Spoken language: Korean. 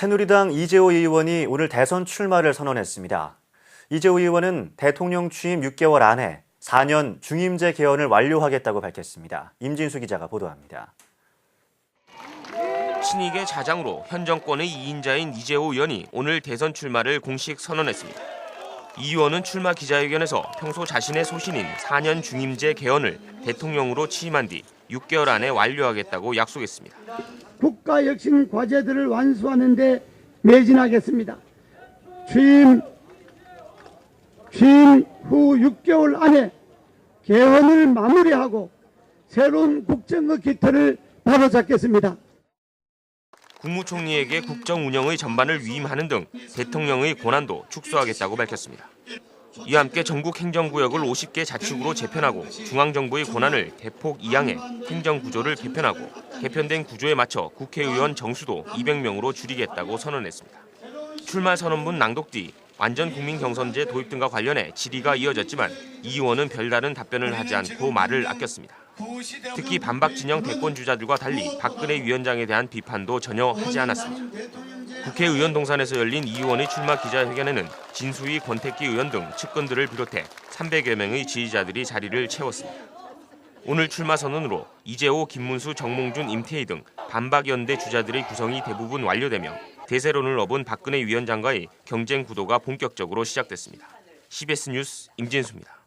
새누리당 이재호 의원이 오늘 대선 출마를 선언했습니다. 이재호 의원은 대통령 취임 6개월 안에 4년 중임제 개헌을 완료하겠다고 밝혔습니다. 임진수 기자가 보도합니다. 친이계 자장으로 현 정권의 2인자인 이재호 의원이 오늘 대선 출마를 공식 선언했습니다. 이 의원은 출마 기자회견에서 평소 자신의 소신인 4년 중임제 개헌을 대통령으로 취임한 뒤 6개월 안에 완료하겠다고 약속했습니다. 국가 혁신 과제들을 완수하는 데 매진하겠습니다. 취임, 취임 후 6개월 안에 개헌을 마무리하고 새로운 국정의 기틀을 바로잡겠습니다. 국무총리에게 국정 운영의 전반을 위임하는 등 대통령의 권한도 축소하겠다고 밝혔습니다. 이와 함께 전국 행정구역을 50개 자치구로 재편하고 중앙정부의 권한을 대폭 이양해 행정구조를 개편하고 개편된 구조에 맞춰 국회의원 정수도 200명으로 줄이겠다고 선언했습니다. 출마 선언문 낭독 뒤 완전 국민 경선제 도입 등과 관련해 질의가 이어졌지만 이 의원은 별다른 답변을 하지 않고 말을 아꼈습니다. 특히 반박 진영 대권 주자들과 달리 박근혜 위원장에 대한 비판도 전혀 하지 않았습니다. 국회의원 동산에서 열린 이 의원의 출마 기자회견에는 진수희 권태기 의원 등 측근들을 비롯해 300여 명의 지지자들이 자리를 채웠습니다. 오늘 출마 선언으로 이재호, 김문수, 정몽준, 임태희 등 반박 연대 주자들의 구성이 대부분 완료되며 대세론을 업은 박근혜 위원장과의 경쟁 구도가 본격적으로 시작됐습니다. CBS 뉴스 임진수입니다.